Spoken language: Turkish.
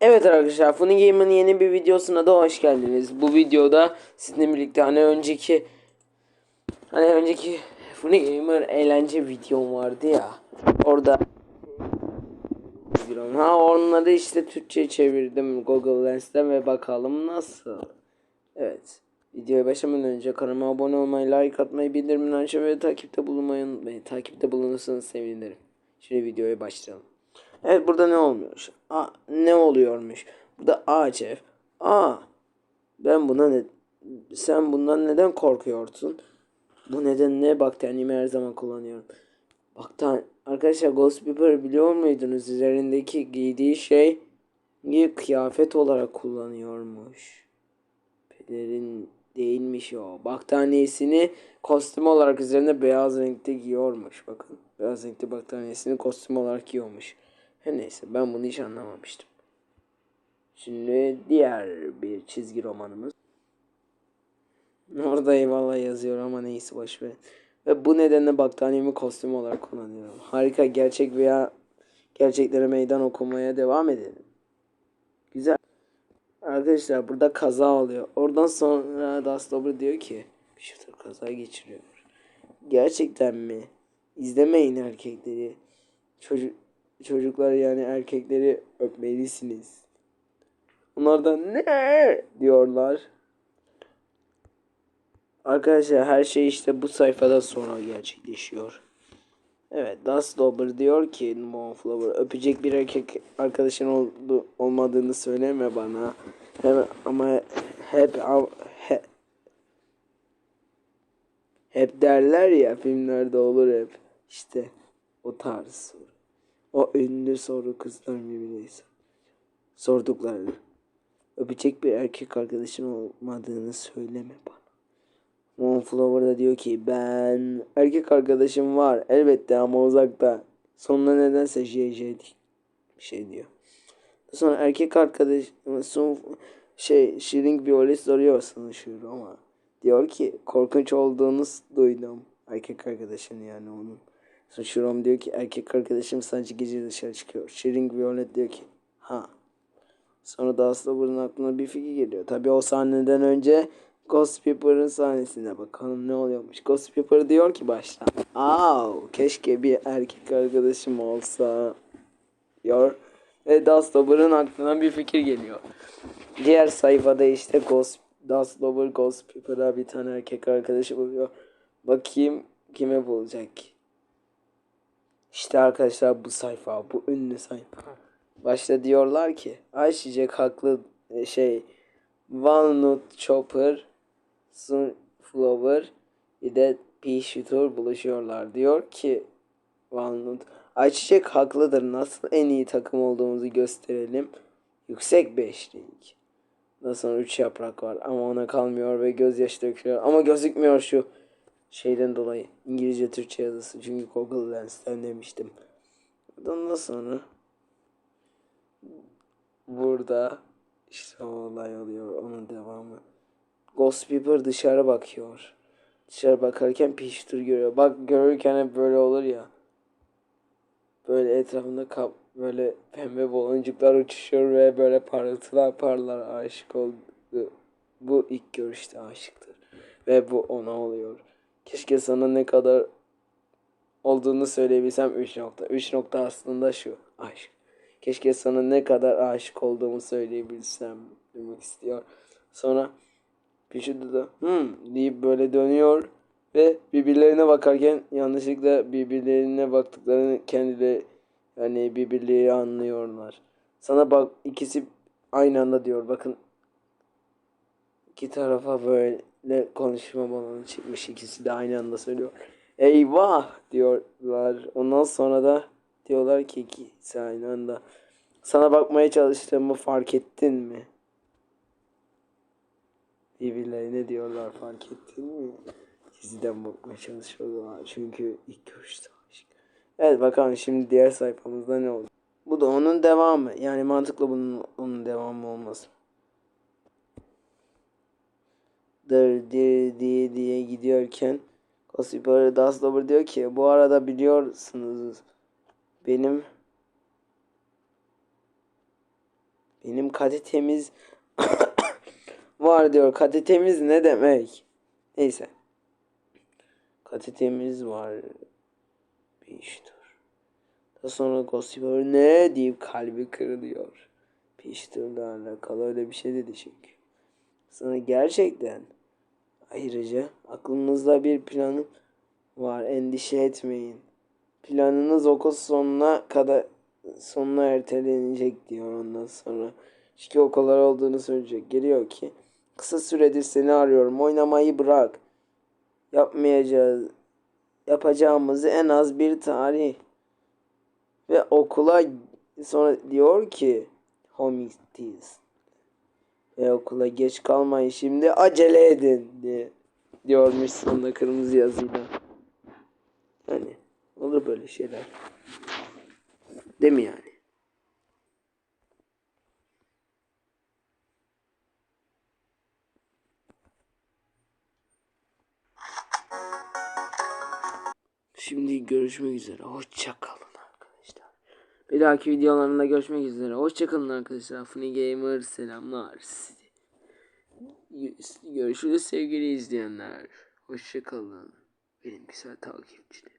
Evet arkadaşlar Funny Game'in yeni bir videosuna da hoş geldiniz. Bu videoda sizinle birlikte hani önceki hani önceki Funny Gamer eğlence videom vardı ya. Orada ha onları işte Türkçe çevirdim Google Lens'ten ve bakalım nasıl. Evet. Videoya başlamadan önce kanalıma abone olmayı, like atmayı, bildirimleri açmayı ve takipte bulunmayı unutmayın. Takipte bulunursanız sevinirim. Şimdi videoya başlayalım. Evet burada ne olmuyor? A, ne oluyormuş? Burada Acef. A. Ben buna ne sen bundan neden korkuyorsun? Bu nedenle bakterimi her zaman kullanıyorum. Baktan arkadaşlar Ghost Pepper biliyor muydunuz? Üzerindeki giydiği şey bir kıyafet olarak kullanıyormuş. Pelerin değilmiş o. Battaniyesini kostüm olarak üzerinde beyaz renkte giyiyormuş. Bakın beyaz renkte battaniyesini kostüm olarak giyiyormuş. Her neyse ben bunu hiç anlamamıştım. Şimdi diğer bir çizgi romanımız. Orada eyvallah yazıyor ama neyse boş ver. Ve bu nedenle battaniyemi kostüm olarak kullanıyorum. Harika gerçek veya gerçeklere meydan okumaya devam edelim. Güzel. Arkadaşlar burada kaza oluyor. Oradan sonra Dustlover diyor ki Peter kaza geçiriyor. Gerçekten mi? İzlemeyin erkekleri. Çocuk çocuklar yani erkekleri öpmelisiniz. Onlar da ne diyorlar. Arkadaşlar her şey işte bu sayfada sonra gerçekleşiyor. Evet Dustlover diyor ki Moonflower öpecek bir erkek arkadaşın oldu, olmadığını söyleme bana. Hem, ama hep hep, hep derler ya filmlerde olur hep. İşte o tarz. O ünlü soru kızlar birbirine sordukları. Öpecek bir erkek arkadaşın olmadığını söyleme bana. Moonflower da diyor ki ben erkek arkadaşım var elbette ama uzakta. Sonuna nedense JJ bir şey diyor. Sonra erkek arkadaş son şey Shilling Violet soruyor sanışıyor ama diyor ki korkunç olduğunu duydum. Erkek arkadaşın yani onun. Shrom diyor ki erkek arkadaşım sadece gece dışarı çıkıyor. Shilling Violet diyor ki ha. Sonra da Aslı'nın aklına bir fikir geliyor. Tabi o sahneden önce Ghost Pepper'ın sahnesine bakalım ne oluyormuş. Ghost Pepper diyor ki başta. Aa, keşke bir erkek arkadaşım olsa. Diyor. Ve Dustlover'ın aklına bir fikir geliyor. Diğer sayfada işte Ghost, Dustlover Ghost Pepper'a bir tane erkek arkadaşı buluyor. Bakayım kime bulacak. İşte arkadaşlar bu sayfa, bu ünlü sayfa. Başta diyorlar ki Ayşecek haklı şey Walnut Chopper Sunflower bir de Pea Shooter buluşuyorlar. Diyor ki Walnut Ayçiçek haklıdır. Nasıl en iyi takım olduğumuzu gösterelim. Yüksek beşlik. Daha sonra üç yaprak var ama ona kalmıyor ve gözyaşı dökülüyor. Ama gözükmüyor şu şeyden dolayı. İngilizce Türkçe yazısı. Çünkü Google Lens'ten demiştim. Ondan sonra burada işte o olay oluyor. Onun devamı. Ghost Pepper dışarı bakıyor. Dışarı bakarken Peach'tir görüyor. Bak görürken hep böyle olur ya. Böyle etrafında kap böyle pembe baloncuklar uçuşuyor ve böyle parıltılar parlar aşık oldu. Bu ilk görüşte aşıktır. Ve bu ona oluyor. Keşke sana ne kadar olduğunu söyleyebilsem 3 nokta. 3 nokta aslında şu aşk. Keşke sana ne kadar aşık olduğumu söyleyebilsem demek istiyor. Sonra Peşinde de hmm deyip böyle dönüyor ve birbirlerine bakarken yanlışlıkla birbirlerine baktıklarını kendileri yani birbirleri anlıyorlar. Sana bak ikisi aynı anda diyor bakın iki tarafa böyle konuşma balonu çıkmış ikisi de aynı anda söylüyor. Eyvah diyorlar. Ondan sonra da diyorlar ki ikisi aynı anda. Sana bakmaya çalıştığımı fark ettin mi? birbirlerine diyorlar fark ettin mi? Diziden bakmaya çalışıyorlar çünkü ilk görüşte aşk. Evet bakalım şimdi diğer sayfamızda ne oldu? Bu da onun devamı. Yani mantıklı bunun onun devamı olması. Dır diye diye diye gidiyorken Gossiper Dustlover diyor ki bu arada biliyorsunuz benim Benim kadetemiz var diyor. Kadetemiz ne demek? Neyse. Kadetemiz var. Bir iş dur. Daha sonra Gossiper ne deyip kalbi kırılıyor. Peach'tir'la alakalı öyle bir şey dedi çünkü. Sana gerçekten ayrıca aklınızda bir planım var endişe etmeyin. Planınız okul sonuna kadar sonuna ertelenecek diyor ondan sonra. Çünkü okullar olduğunu söyleyecek. Geliyor ki kısa süredir seni arıyorum oynamayı bırak. Yapmayacağız. Yapacağımızı en az bir tarih. Ve okula sonra diyor ki homies ve okula geç kalmayın şimdi acele edin diye diyormuş sonunda kırmızı yazıyla. Yani olur böyle şeyler. Değil mi yani? Şimdi görüşmek üzere. Hoşça arkadaşlar. Bir dahaki videolarında görüşmek üzere. Hoşça kalın arkadaşlar. Funny Gamer selamlar. Görüşürüz sevgili izleyenler. Hoşça kalın. Benim güzel takipçilerim.